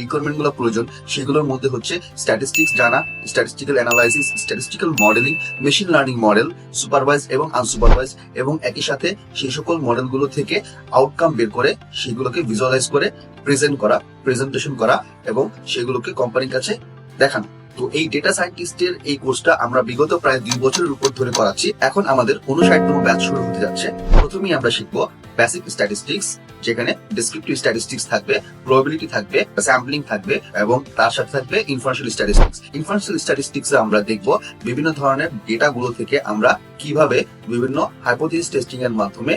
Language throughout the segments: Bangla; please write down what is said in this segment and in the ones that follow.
রিকোয়ারমেন্টগুলো প্রয়োজন, সেগুলোর মধ্যে হচ্ছে স্ট্যাটিস্টিক্স জানা statistical analysis statistical modelling machine learning model supervise এবং আনসুপারভাইজ এবং একই সাথে সেই সকল মডেলগুলো থেকে আউটকাম বের করে সেগুলোকে ভিজুয়ালাইজ করে প্রেজেন্ট করা প্রেজেন্টেশন করা এবং সেগুলোকে কোম্পানির কাছে দেখানো। তো এই ডেটা সায়েন্টিস্টের এই কোর্সটা আমরা বিগত প্রায় দুই বছরের উপর ধরে করাচ্ছি। এখন আমাদের উনষাটতম ব্যাচ শুরু হতে যাচ্ছে। প্রথমেই আমরা শিখব বেসিক স্ট্যাটিস্টিক্স যেখানে ডিসক্রিপটিভ স্ট্যাটিস্টিক্স থাকবে প্রবাবিলিটি থাকবে স্যাম্পলিং থাকবে, এবং তার সাথে থাকবে ইনফরমেশনাল স্ট্যাটিস্টিক্স ইনফরমেশনাল স্ট্যাটিস্টিক্স আমরা দেখব বিভিন্ন ধরনের ডেটা গুলো থেকে আমরা কীভাবে বিভিন্ন হাইপোথিস টেস্টিং এর মাধ্যমে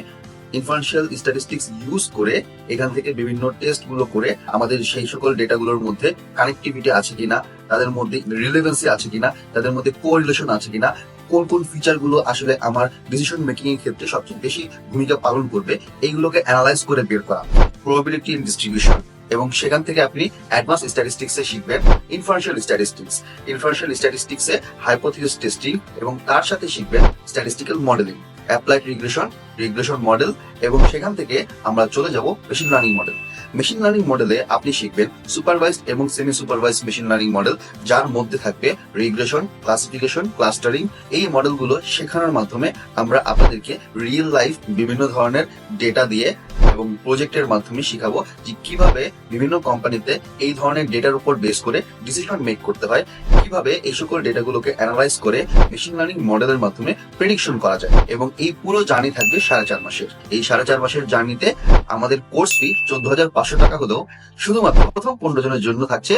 ইনফারেন্সিয়াল স্ট্যাটিস্টিক্স ইউজ করে এখান থেকে বিভিন্ন টেস্টগুলো করে আমাদের সেই সকল ডেটাগুলোর মধ্যে কানেক্টিভিটি আছে কিনা, তাদের মধ্যে রিলেভেন্সি আছে কিনা, তাদের মধ্যে কোরিলেশন আছে কিনা, কোন কোন ফিচারগুলো আসলে আমার ডিসিশন মেকিং এর ক্ষেত্রে সবচেয়ে বেশি ভূমিকা পালন করবে, এইগুলোকে অ্যানালাইজ করে বের করা প্রবাবিলিটি ডিস্ট্রিবিউশন এবং সেখান থেকে আপনি অ্যাডভান্স স্ট্যাটিস্টিক্স শিখবেন ইনফারেন্সিয়াল স্ট্যাটিস্টিক্স ইনফারেন্সিয়াল স্ট্যাটিস্টিক্স এ হাইপোথিসিস টেস্টিং এবং তার সাথে শিখবেন statistical modelling applied regression regression model এবং সেখান থেকে আমরা চলে যাব machine learning model machine learning মডেলে আপনি শিখবেন সুপারভাইজ এবং semi supervise machine learning model যার মধ্যে থাকবে রিগ্রেশন ক্লাসিফিকেশন ক্লাস্টারিং এই মডেলগুলো শেখানোর মাধ্যমে আমরা আপনাদেরকে রিয়েল লাইফ বিভিন্ন ধরনের ডেটা দিয়ে এবং প্রজেক্টের মাধ্যমে শিখাবো যে কীভাবে বিভিন্ন কোম্পানিতে এই ধরনের ডেটার উপর বেস করে ডিসিশন মেক করতে হয়, কীভাবে এই সকল ডেটাগুলোকে অ্যানালাইজ করে মেশিন লার্নিং মডেলের মাধ্যমে প্রেডিকশন করা যায় এবং এই পুরো জার্নি থাকবে সাড়ে চার মাসের। এই সাড়ে চার মাসের জার্নিতে আমাদের কোর্স ফি চোদ্দ হাজার পাঁচশো টাকা হলেও শুধুমাত্র প্রথম পনেরো জনের জন্য থাকছে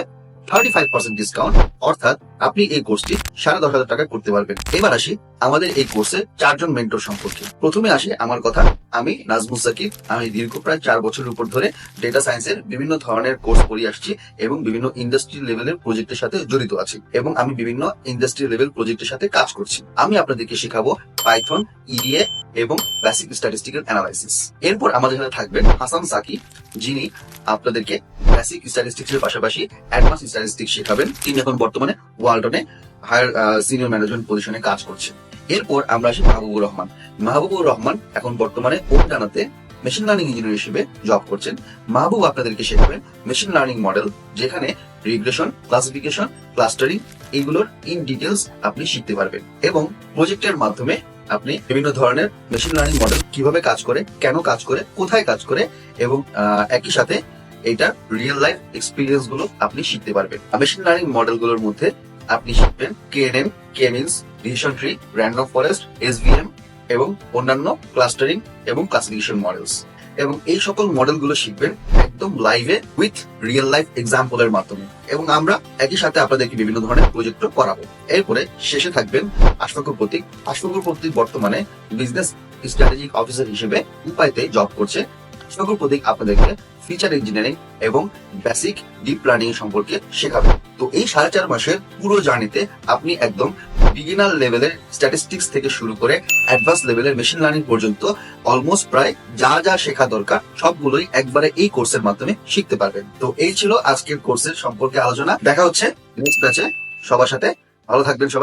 থার্টি ফাইভ পার্সেন্ট ডিসকাউন্ট অর্থাৎ আপনি এই কোর্সটি সাড়ে দশ হাজার টাকা করতে পারবেন। এবার আসি আমাদের এই কোর্সে চারজন মেন্টর সম্পর্কে। প্রথমে আসি আমার কথা। আমি নাজমুস সাকিব। আমি দীর্ঘ প্রায় চার বছরের উপর ধরে ডেটা সায়েন্সের বিভিন্ন ধরনের কোর্স পড়িয়ে আসছি এবং বিভিন্ন ইন্ডাস্ট্রি লেভেলের প্রজেক্টের সাথে জড়িত আছি এবং আমি বিভিন্ন ইন্ডাস্ট্রি লেভেল প্রজেক্টের সাথে কাজ করছি। আমি আপনাদেরকে শেখাবো পাইথন ইডিএ এবং বেসিক স্ট্যাটিস্টিক্যাল অ্যানালাইসিস এরপর আমাদের সাথে থাকবেন হাসান সাকি, যিনি আপনাদেরকে বেসিক স্ট্যাটিস্টিক্স এর পাশাপাশি অ্যাডভান্স স্ট্যাটিস্টিক্স শেখাবেন। তিনি এখন বর্তমানে ওয়ালটনে হায়ার সিনিয়র ম্যানেজমেন্ট পজিশনে কাজ করছেন। এরপর আমরা আসি মাহবুবুর রহমান। মাহবুবুর রহমান এখন বর্তমানে ওমডানাতে মেশিন লার্নিং ইঞ্জিনিয়ার হিসেবে জব করছেন। মাহবুব আপনাদেরকে শেখাবেন মেশিন লার্নিং মডেল যেখানে রিগ্রেশন ক্লাসিফিকেশন ক্লাস্টারিং এগুলোর ইন ডিটেলস আপনি শিখতে পারবেন এবং প্রজেক্টের মাধ্যমে আপনি বিভিন্ন ধরনের মেশিন লার্নিং মডেল কীভাবে কাজ করে, কেন কাজ করে, কোথায় কাজ করে এবং একই সাথে এইটার রিয়েল লাইফ এক্সপিরিয়েন্সগুলো আপনি শিখতে পারবেন। মেশিন লার্নিং মডেলগুলোর মধ্যে আপনি শিখবেন K N K means decision tree random forest SVM এবং অন্যান্য ক্লাস্টারিং এবং ক্লাসিফিকেশন মডেলস এবং এই সকল মডেলগুলো শিখবেন একদম লাইভে উইথ রিয়েল লাইফ এক্সাম্পলের মাধ্যমে। এবং আমরা একই সাথে আপনাদেরকে বিভিন্ন ধরনের প্রজেক্ট করাবো। এরপরে শেষে থাকবেন আশফাকুর প্রতীক। আশফাকুর প্রতীক বর্তমানে বিজনেস স্ট্র্যাটেজিক অফিসার হিসেবে উপায়তে জব করছে। আশফাকুর প্রতীক আপনাদেরকে ফিচার ইঞ্জিনিয়ারিং এবং বেসিক ডিপ লার্নিং সম্পর্কে শেখাবে। তো এই সাড়ে চার মাসের পুরো জার্নিতে আপনি একদম বিগিনার লেভেলের স্ট্যাটিস্টিক্স থেকে শুরু করে অ্যাডভান্স লেভেলের মেশিন লার্নিং পর্যন্ত অলমোস্ট প্রায় যা যা শেখা দরকার, সবগুলোই একবারে এই কোর্সের মাধ্যমে শিখতে পারবেন। তো এই ছিল আজকের কোর্সের সম্পর্কে আলোচনা। দেখা হচ্ছে নেক্সট ব্যাচে সবার সাথে ভালো থাকবেন সবাই।